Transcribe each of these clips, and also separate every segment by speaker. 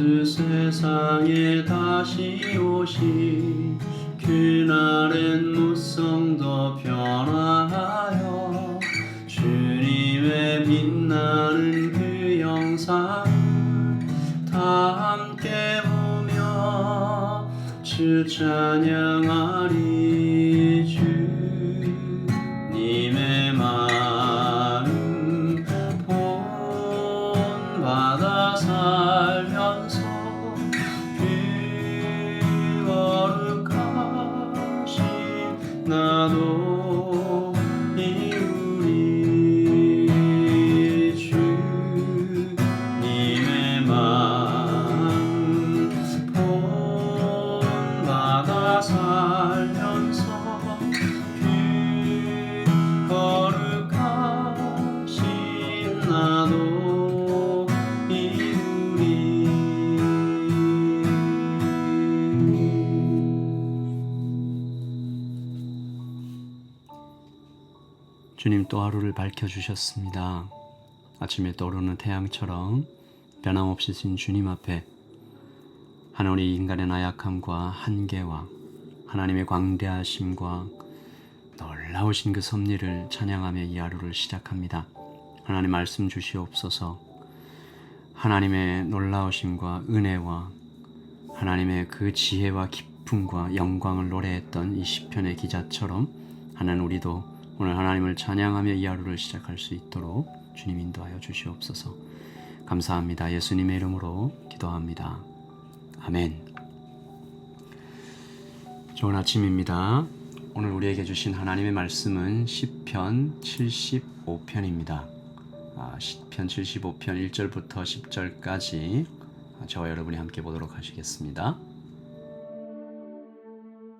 Speaker 1: 예수 세상에 다시 오시. 그날엔 무성도 변화하여 주님의 빛나는 그 영상 다 함께 보며 주 찬양하리 주님 또 하루를 밝혀주셨습니다. 아침에 떠오르는 태양처럼 변함없이 신 주님 앞에 하나님 인간의 나약함과 한계와 하나님의 광대하심과 놀라우신 그 섭리를 찬양하며 이 하루를 시작합니다. 하나님 말씀 주시옵소서. 하나님의 놀라우심과 은혜와 하나님의 그 지혜와 기쁨과 영광을 노래했던 이 시편의 기자처럼 하나님 우리도 오늘 하나님을 찬양하며 이 하루를 시작할 수 있도록 주님 인도하여 주시옵소서. 감사합니다. 예수님의 이름으로 기도합니다. 아멘. 좋은 아침입니다. 오늘 우리에게 주신 하나님의 말씀은 시편 75편입니다. 아, 시편 75편 1절부터 10절까지 저와 여러분이 함께 보도록 하시겠습니다.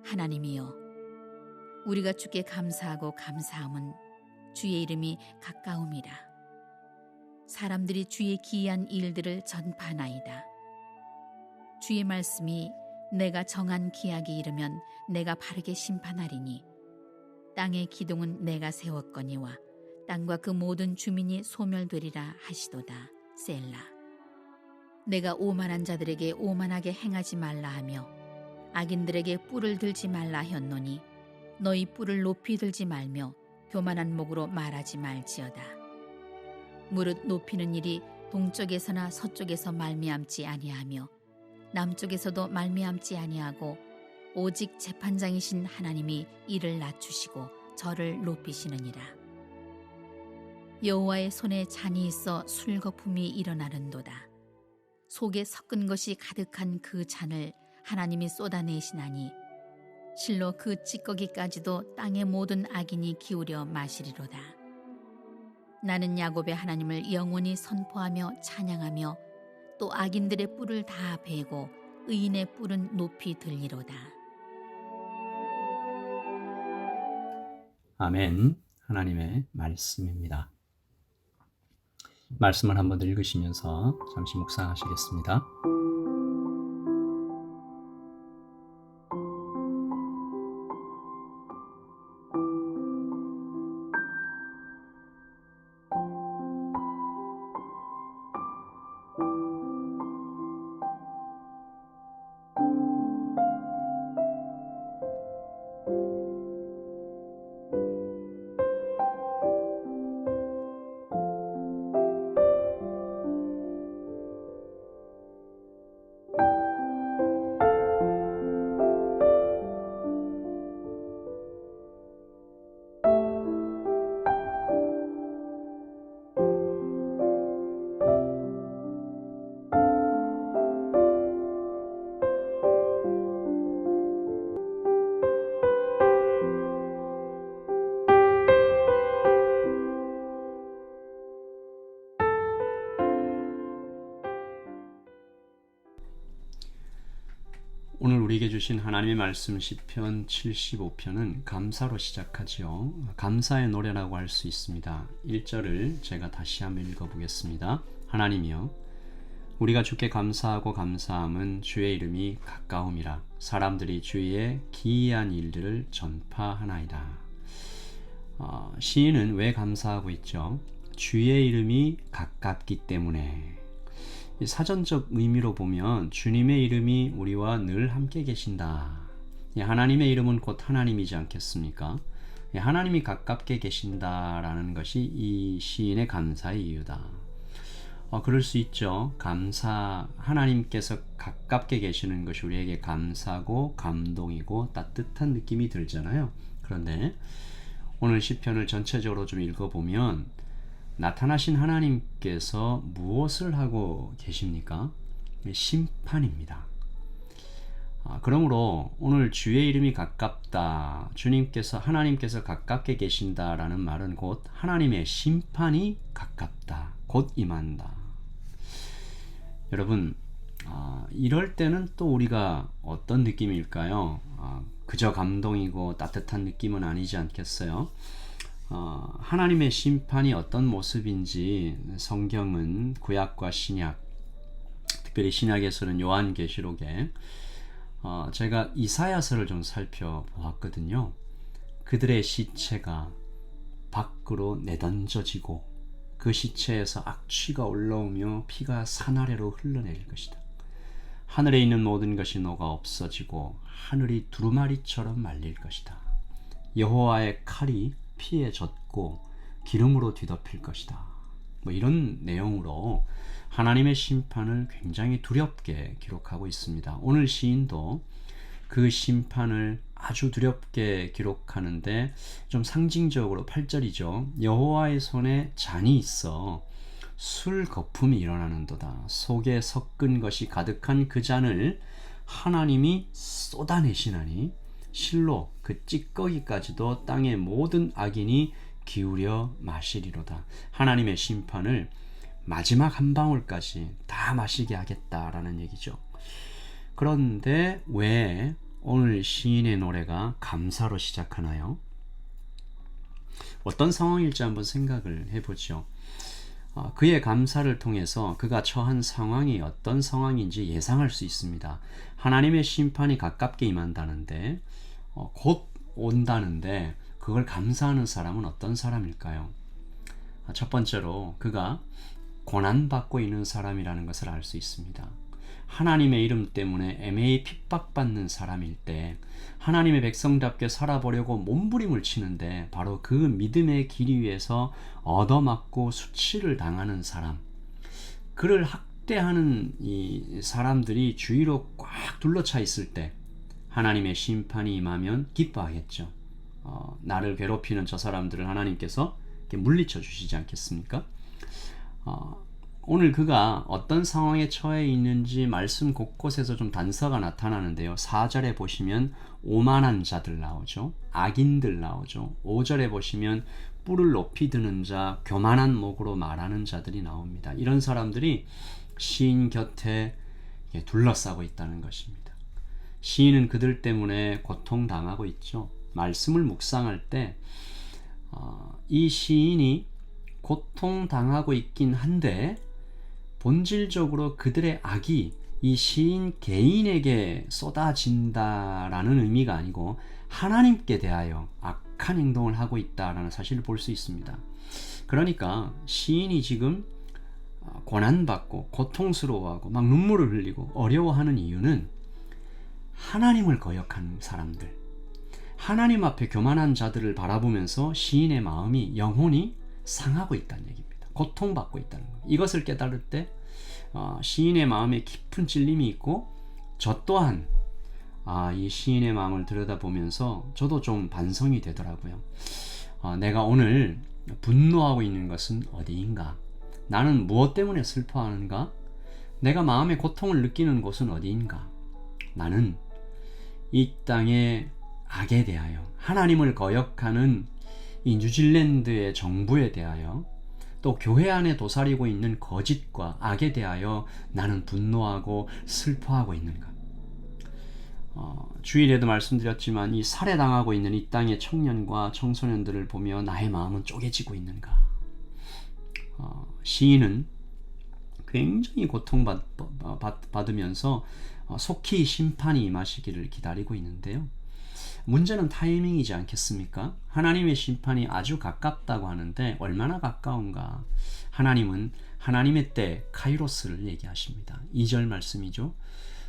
Speaker 2: 하나님이여 우리가 주께 감사하고 감사함은 주의 이름이 가까움이라. 사람들이 주의 기이한 일들을 전파나이다. 주의 말씀이 내가 정한 기약이 이르면 내가 바르게 심판하리니 땅의 기둥은 내가 세웠거니와 땅과 그 모든 주민이 소멸되리라 하시도다 셀라. 내가 오만한 자들에게 오만하게 행하지 말라 하며 악인들에게 뿔을 들지 말라 했노니 너희 뿔을 높이 들지 말며 교만한 목으로 말하지 말지어다. 무릇 높이는 일이 동쪽에서나 서쪽에서 말미암지 아니하며 남쪽에서도 말미암지 아니하고 오직 재판장이신 하나님이 이를 낮추시고 저를 높이시느니라. 여호와의 손에 잔이 있어 술거품이 일어나는도다. 속에 섞은 것이 가득한 그 잔을 하나님이 쏟아내시나니 실로 그 찌꺼기까지도 땅의 모든 악인이 기울여 마시리로다. 나는 야곱의 하나님을 영원히 선포하며 찬양하며 또 악인들의 뿔을 다 베고 의인의 뿔은 높이 들리로다.
Speaker 1: 아멘. 하나님의 말씀입니다. 말씀을 한번 더 읽으시면서 잠시 묵상하시겠습니다. 오늘 우리에게 주신 하나님의 말씀 시편 75편은 감사로 시작하지요. 감사의 노래라고 할 수 있습니다. 1절을 제가 다시 한번 읽어 보겠습니다. 하나님이여 우리가 주께 감사하고 감사함은 주의 이름이 가까움이라 사람들이 주의 기이한 일들을 전파하나이다. 어, 시인은 왜 감사하고 있죠? 주의 이름이 가깝기 때문에 이 사전적 의미로 보면 주님의 이름이 우리와 늘 함께 계신다. 이 하나님의 이름은 곧 하나님이지 않겠습니까? 이 하나님이 가깝게 계신다라는 것이 이 시인의 감사의 이유다. 어, 그럴 수 있죠. 감사, 하나님께서 가깝게 계시는 것이 우리에게 감사고 감동이고 따뜻한 느낌이 들잖아요. 그런데 오늘 시편을 전체적으로 좀 읽어보면 나타나신 하나님께서 무엇을 하고 계십니까? 심판입니다. 아, 그러므로 오늘 주의 이름이 가깝다. 주님께서 하나님께서 가깝게 계신다라는 말은 곧 하나님의 심판이 가깝다. 곧 임한다. 여러분 아, 이럴 때는 또 우리가 어떤 느낌일까요? 아, 그저 감동이고 따뜻한 느낌은 아니지 않겠어요? 어, 하나님의 심판이 어떤 모습인지 성경은 구약과 신약, 특별히 신약에서는 요한계시록에 어, 제가 이사야서를 좀 살펴보았거든요. 그들의 시체가 밖으로 내던져지고 그 시체에서 악취가 올라오며 피가 산 아래로 흘러내릴 것이다. 하늘에 있는 모든 것이 녹아 없어지고 하늘이 두루마리처럼 말릴 것이다. 여호와의 칼이 피에 젖고 기름으로 뒤덮일 것이다. 뭐 이런 내용으로 하나님의 심판을 굉장히 두렵게 기록하고 있습니다. 오늘 시인도 그 심판을 아주 두렵게 기록하는데 좀 상징적으로 8절이죠. 여호와의 손에 잔이 있어 술 거품이 일어나는도다. 속에 섞은 것이 가득한 그 잔을 하나님이 쏟아내시나니 실로 그 찌꺼기까지도 땅의 모든 악인이 기울여 마시리로다. 하나님의 심판을 마지막 한 방울까지 다 마시게 하겠다라는 얘기죠. 그런데 왜 오늘 시인의 노래가 감사로 시작하나요? 어떤 상황일지 한번 생각을 해보죠. 어, 그의 감사를 통해서 그가 처한 상황이 어떤 상황인지 예상할 수 있습니다. 하나님의 심판이 가깝게 임한다는데 어, 곧 온다는데 그걸 감사하는 사람은 어떤 사람일까요? 아, 첫 번째로 그가 고난받고 있는 사람이라는 것을 알 수 있습니다. 하나님의 이름 때문에 애매히 핍박받는 사람일 때 하나님의 백성답게 살아보려고 몸부림을 치는데 바로 그 믿음의 길 위에서 얻어맞고 수치를 당하는 사람 그를 학대하는 이 사람들이 주위로 꽉 둘러차 있을 때 하나님의 심판이 임하면 기뻐하겠죠. 어, 나를 괴롭히는 저 사람들을 하나님께서 물리쳐 주시지 않겠습니까? 어, 오늘 그가 어떤 상황에 처해 있는지 말씀 곳곳에서 좀 단서가 나타나는데요. 4절에 보시면 오만한 자들 나오죠. 악인들 나오죠. 5절에 보시면 뿔을 높이 드는 자, 교만한 목으로 말하는 자들이 나옵니다. 이런 사람들이 시인 곁에 둘러싸고 있다는 것입니다. 시인은 그들 때문에 고통당하고 있죠. 말씀을 묵상할 때, 어, 이 시인이 고통당하고 있긴 한데, 본질적으로 그들의 악이 이 시인 개인에게 쏟아진다라는 의미가 아니고 하나님께 대하여 악한 행동을 하고 있다라는 사실을 볼 수 있습니다. 그러니까 시인이 지금 고난받고 고통스러워하고 막 눈물을 흘리고 어려워하는 이유는 하나님을 거역하는 사람들, 하나님 앞에 교만한 자들을 바라보면서 시인의 마음이 영혼이 상하고 있다는 얘기입니다. 고통받고 있다는 것. 이것을 깨달을 때 어, 시인의 마음에 깊은 찔림이 있고 저 또한 아, 이 시인의 마음을 들여다보면서 저도 좀 반성이 되더라고요. 어, 내가 오늘 분노하고 있는 것은 어디인가? 나는 무엇 때문에 슬퍼하는가? 내가 마음의 고통을 느끼는 곳은 어디인가? 나는 이 땅의 악에 대하여 하나님을 거역하는 이 뉴질랜드의 정부에 대하여 또 교회 안에 도사리고 있는 거짓과 악에 대하여 나는 분노하고 슬퍼하고 있는가? 어, 주일에도 말씀드렸지만 이 살해당하고 있는 이 땅의 청년과 청소년들을 보며 나의 마음은 쪼개지고 있는가? 어, 시인은 굉장히 고통받으면서 어, 속히 심판이 임하시기를 기다리고 있는데요. 문제는 타이밍이지 않겠습니까? 하나님의 심판이 아주 가깝다고 하는데 얼마나 가까운가? 하나님은 하나님의 때 카이로스를 얘기하십니다. 2절 말씀이죠.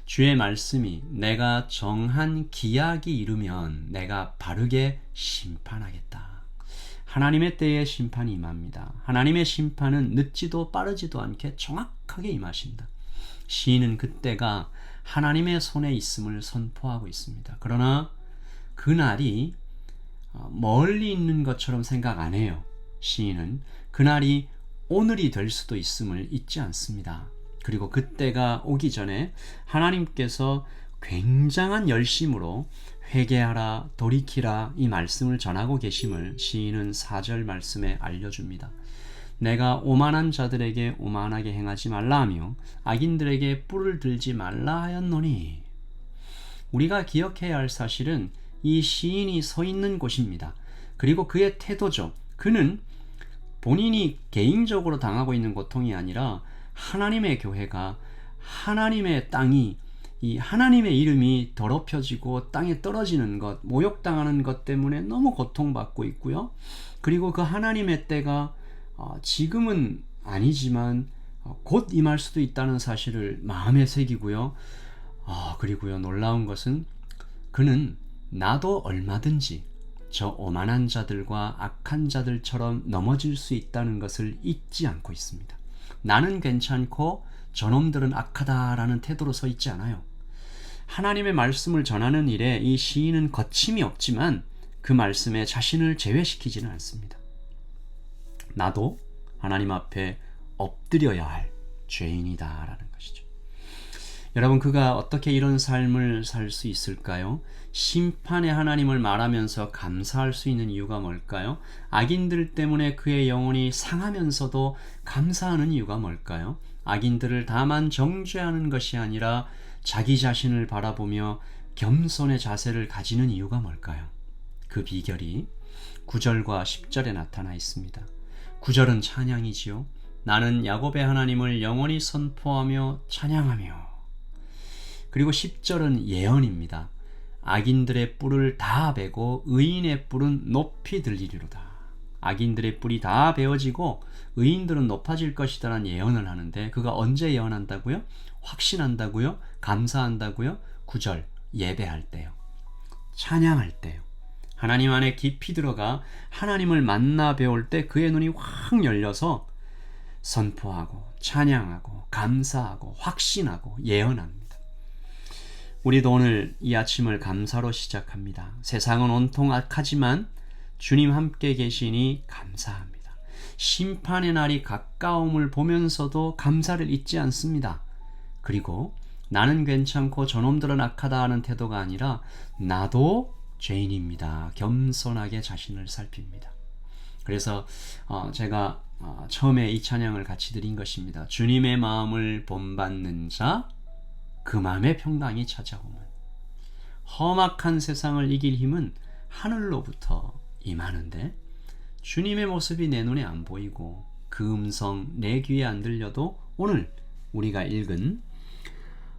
Speaker 1: 주의 말씀이 내가 정한 기약이 이르면 내가 바르게 심판하겠다. 하나님의 때에 심판이 임합니다. 하나님의 심판은 늦지도 빠르지도 않게 정확하게 임하신다. 시인은 그때가 하나님의 손에 있음을 선포하고 있습니다. 그러나 그날이 어, 멀리 있는 것처럼 생각 안 해요. 시인은 그날이 오늘이 될 수도 있음을 잊지 않습니다. 그리고 그때가 오기 전에 하나님께서 굉장한 열심으로 회개하라 돌이키라 이 말씀을 전하고 계심을 시인은 4절 말씀에 알려줍니다. 내가 오만한 자들에게 오만하게 행하지 말라 하며 악인들에게 뿔을 들지 말라 하였노니 우리가 기억해야 할 사실은 이 시인이 서 있는 곳입니다. 그리고 그의 태도죠. 그는 본인이 개인적으로 당하고 있는 고통이 아니라 하나님의 교회가 하나님의 땅이 이 하나님의 이름이 더럽혀지고 땅에 떨어지는 것, 모욕당하는 것 때문에 너무 고통받고 있고요. 그리고 그 하나님의 때가 어, 지금은 아니지만 어, 곧 임할 수도 있다는 사실을 마음에 새기고요. 아, 그리고요, 놀라운 것은 그는 나도 얼마든지 저 오만한 자들과 악한 자들처럼 넘어질 수 있다는 것을 잊지 않고 있습니다. 나는 괜찮고 저놈들은 악하다라는 태도로 서 있지 않아요. 하나님의 말씀을 전하는 일에 이 시인은 거침이 없지만 그 말씀에 자신을 제외시키지는 않습니다. 나도 하나님 앞에 엎드려야 할 죄인이다라는 것이죠. 여러분 그가 어떻게 이런 삶을 살 수 있을까요? 심판의 하나님을 말하면서 감사할 수 있는 이유가 뭘까요? 악인들 때문에 그의 영혼이 상하면서도 감사하는 이유가 뭘까요? 악인들을 다만 정죄하는 것이 아니라 자기 자신을 바라보며 겸손의 자세를 가지는 이유가 뭘까요? 그 비결이 9절과 10절에 나타나 있습니다. 9절은 찬양이지요. 나는 야곱의 하나님을 영원히 선포하며 찬양하며 그리고 10절은 예언입니다. 악인들의 뿔을 다 베고 의인의 뿔은 높이 들리리로다. 악인들의 뿔이 다 베어지고 의인들은 높아질 것이다라는 예언을 하는데 그가 언제 예언한다고요? 확신한다고요? 감사한다고요? 9절 예배할 때요. 찬양할 때요. 하나님 안에 깊이 들어가 하나님을 만나 배울 때 그의 눈이 확 열려서 선포하고 찬양하고 감사하고 확신하고 예언합니다. 우리도 오늘 이 아침을 감사로 시작합니다. 세상은 온통 악하지만 주님 함께 계시니 감사합니다. 심판의 날이 가까움을 보면서도 감사를 잊지 않습니다. 그리고 나는 괜찮고 저놈들은 악하다 하는 태도가 아니라 나도 죄인입니다. 겸손하게 자신을 살핍니다. 그래서 어, 제가 어, 처음에 이 찬양을 같이 드린 것입니다. 주님의 마음을 본받는 자, 그 마음의 평강이 찾아오면 험악한 세상을 이길 힘은 하늘로부터 임하는데 주님의 모습이 내 눈에 안 보이고 그 음성 내 귀에 안 들려도 오늘 우리가 읽은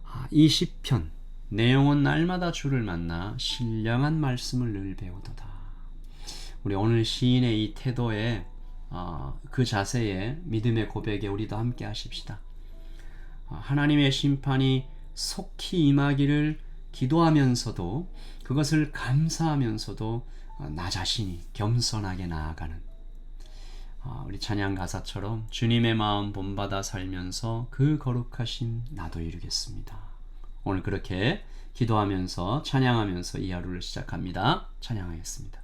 Speaker 1: 아, 이 시편 내 영혼 날마다 주를 만나 신령한 말씀을 늘 배우도다. 우리 오늘 시인의 이 태도에 어, 그 자세에 믿음의 고백에 우리도 함께 하십시다. 어, 하나님의 심판이 속히 임하기를 기도하면서도 그것을 감사하면서도 어, 나 자신이 겸손하게 나아가는 어, 우리 찬양 가사처럼 주님의 마음 본받아 살면서 그 거룩하신 나도 이루겠습니다. 오늘 그렇게 기도하면서 찬양하면서 이 하루를 시작합니다. 찬양하겠습니다.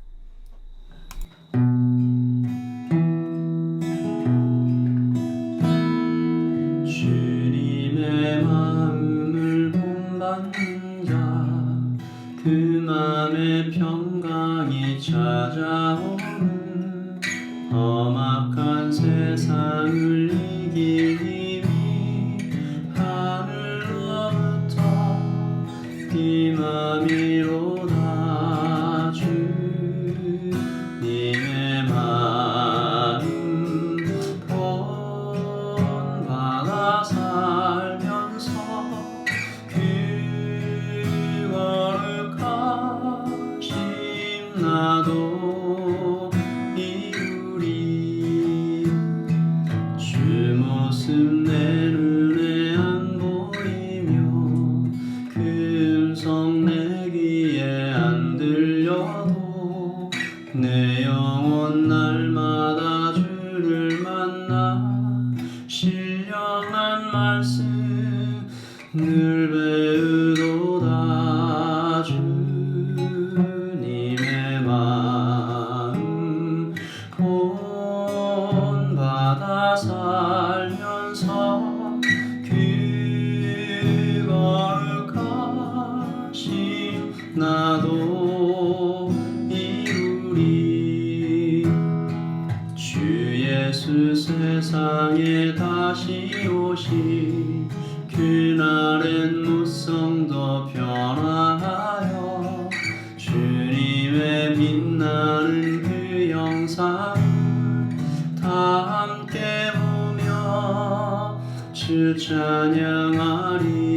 Speaker 1: 모든 웃음도 변화하여 주님의 빛나는 그 영상 다 함께 보며 주 찬양하리